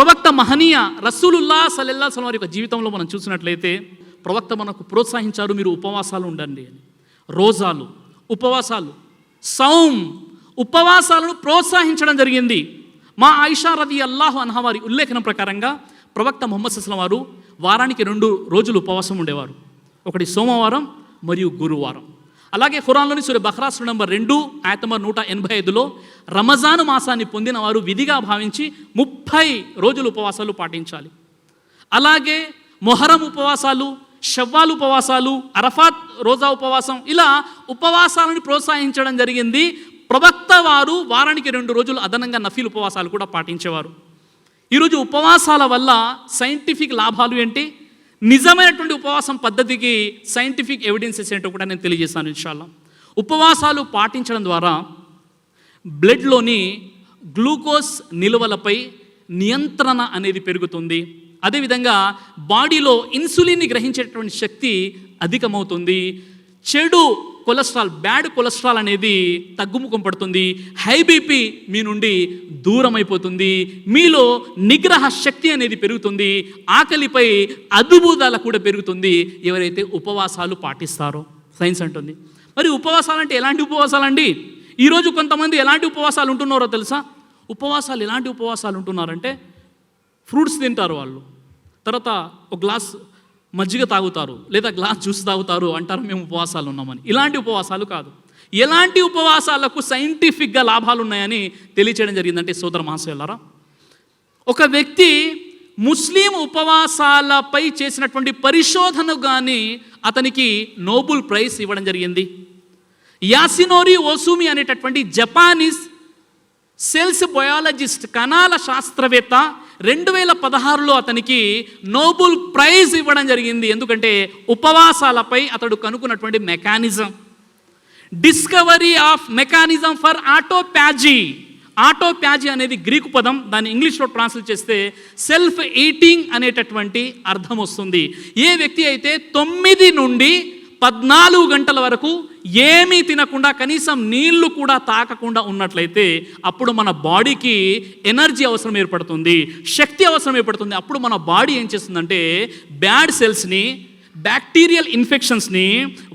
ప్రవక్త మహనీయ రసూలుల్లా సలెల్లా సలం వారి యొక్క జీవితంలో మనం చూసినట్లయితే ప్రవక్త మనకు ప్రోత్సహించారు మీరు ఉపవాసాలు ఉండండి అని. రోజాలు ఉపవాసాలు సౌం ఉపవాసాలను ప్రోత్సహించడం జరిగింది. మా ఆయిషా రది అల్లాహు అన్హా వారి ఉల్లేఖనం ప్రకారంగా ప్రవక్త మొహమ్మద్ సస్లం వారు వారానికి రెండు రోజులు ఉపవాసం ఉండేవారు. ఒకటి సోమవారం మరియు గురువారం. అలాగే ఖురాన్లోని సూర్య బహ్రాసు నంబర్ రెండు ఆయతమర్ నూట ఎనభై ఐదులో రమజాను మాసాన్ని పొందిన వారు విధిగా భావించి ముప్పై రోజులు ఉపవాసాలు పాటించాలి. అలాగే మొహరం ఉపవాసాలు షవ్వాలు ఉపవాసాలు అరఫాత్ రోజా ఉపవాసం ఇలా ఉపవాసాలను ప్రోత్సహించడం జరిగింది. ప్రవక్త వారు వారానికి రెండు రోజులు అదనంగా నఫీల్ ఉపవాసాలు కూడా పాటించేవారు. ఈరోజు ఉపవాసాల వల్ల సైంటిఫిక్ లాభాలు ఏంటి? నిజమైనటువంటి ఉపవాసం పద్ధతికి సైంటిఫిక్ ఎవిడెన్సెస్ ఏంటో కూడా నేను తెలియజేశాను ఇన్షాల్లా ఉపవాసాలు పాటించడం ద్వారా బ్లడ్లోని గ్లూకోజ్ నిల్వలపై నియంత్రణ అనేది పెరుగుతుంది. అదేవిధంగా బాడీలో ఇన్సులిన్ని గ్రహించేటటువంటి శక్తి అధికమవుతుంది. చెడు కొలెస్ట్రాల్ బ్యాడ్ కొలెస్ట్రాల్ అనేది తగ్గుముఖం పడుతుంది. హై బీపీ మీ నుండి దూరం అయిపోతుంది మీలో నిగ్రహ శక్తి అనేది పెరుగుతుంది. ఆకలిపై అద్భుతాల కూడా పెరుగుతుంది. ఎవరైతే ఉపవాసాలు పాటిస్తారో సైన్స్ అంటుంది. మరి ఉపవాసాలు అంటే ఎలాంటి ఉపవాసాలు అండి ఈరోజు కొంతమంది ఎలాంటి ఉపవాసాలు ఉంటున్నారో తెలుసా? ఉపవాసాలు ఎలాంటి ఉపవాసాలు ఉంటున్నారంటే ఫ్రూట్స్ తింటారు వాళ్ళు. తర్వాత ఒక గ్లాస్ మజ్జిగ తాగుతారు లేదా గ్లాస్ జ్యూస్ తాగుతారు అంటారు మేము ఉపవాసాలు ఉన్నామని. ఇలాంటి ఉపవాసాలు కాదు. ఎలాంటి ఉపవాసాలకు సైంటిఫిక్గా లాభాలు ఉన్నాయని తెలియచేయడం జరిగిందంటే సోదర మహాశయులారా ఒక వ్యక్తి ముస్లిం ఉపవాసాలపై చేసినటువంటి పరిశోధన కానీ అతనికి నోబుల్ ప్రైజ్ ఇవ్వడం జరిగింది. యాసినోరి ఓసూమి అనేటటువంటి జపానీస్ సెల్స్ బయాలజిస్ట్ కణాల శాస్త్రవేత్త రెండు వేల పదహారులో అతనికి నోబుల్ ప్రైజ్ ఇవ్వడం జరిగింది. ఎందుకంటే ఉపవాసాలపై అతడు కనుక్కున్నటువంటి mechanism. Discovery of mechanism for autophagy autophagy అనేది గ్రీకు పదం. దాన్ని ఇంగ్లీష్లో ట్రాన్స్లేట్ చేస్తే సెల్ఫ్ ఈటింగ్ అనేటటువంటి అర్థం వస్తుంది. ఏ వ్యక్తి అయితే తొమ్మిది నుండి పద్నాలుగు గంటల వరకు ఏమీ తినకుండా కనీసం నీళ్ళు కూడా తాకకుండా ఉన్నట్లయితే అప్పుడు మన బాడీకి ఎనర్జీ అవసరం ఏర్పడుతుంది శక్తి అవసరం ఏర్పడుతుంది. అప్పుడు మన బాడీ ఏం చేస్తుందంటే బ్యాడ్ సెల్స్ని బ్యాక్టీరియల్ ఇన్ఫెక్షన్స్ని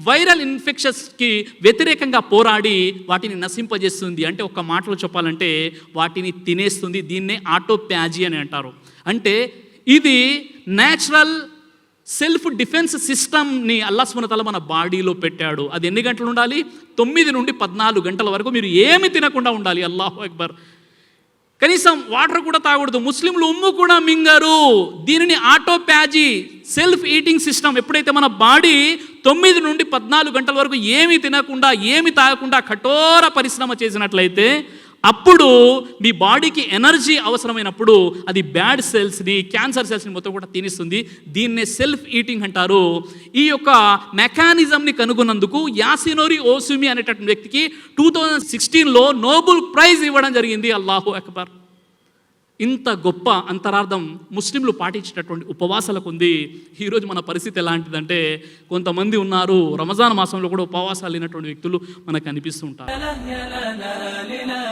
వైరల్ ఇన్ఫెక్షన్స్కి వ్యతిరేకంగా పోరాడి వాటిని నశింపజేస్తుంది. అంటే ఒక మాటలో చెప్పాలంటే వాటిని తినేస్తుంది. దీన్నే ఆటోప్యాజీ అని అంటారు. అంటే ఇది న్యాచురల్ సెల్ఫ్ డిఫెన్స్ సిస్టమ్ని అల్లాస్మనతల మన బాడీలో పెట్టాడు. అది ఎన్ని గంటలు ఉండాలి? తొమ్మిది నుండి పద్నాలుగు గంటల వరకు మీరు ఏమి తినకుండా ఉండాలి. అల్లాహు అక్బర్. కనీసం వాటర్ కూడా తాగకూడదు. ముస్లింలు ఉమ్ము కూడా మింగారు. దీనిని ఆటోప్యాజీ సెల్ఫ్ ఈటింగ్ సిస్టమ్ ఎప్పుడైతే మన బాడీ తొమ్మిది నుండి పద్నాలుగు గంటల వరకు ఏమి తినకుండా ఏమి తాగకుండా కఠోర పరిశ్రమ చేసినట్లయితే అప్పుడు మీ బాడీకి ఎనర్జీ అవసరమైనప్పుడు అది బ్యాడ్ సెల్స్ని క్యాన్సర్ సెల్స్ని మొత్తం కూడా తినిస్తుంది. దీన్నే సెల్ఫ్ ఈటింగ్ అంటారు. ఈ యొక్క మెకానిజంని కనుగొన్నందుకు యాసినోరి ఓసుమి అనేటటువంటి వ్యక్తికి టూ థౌజండ్ సిక్స్టీన్లో నోబుల్ ప్రైజ్ ఇవ్వడం జరిగింది. అల్లాహు అక్బర్. ఇంత గొప్ప అంతరార్థం ముస్లింలు పాటించేటటువంటి ఉపవాసాలకు ఉంది. ఈరోజు మన పరిస్థితి ఎలాంటిదంటే కొంతమంది ఉన్నారు. రమజాన్ మాసంలో కూడా ఉపవాసాలు లేనటువంటి వ్యక్తులు మనకు అనిపిస్తుంటారు.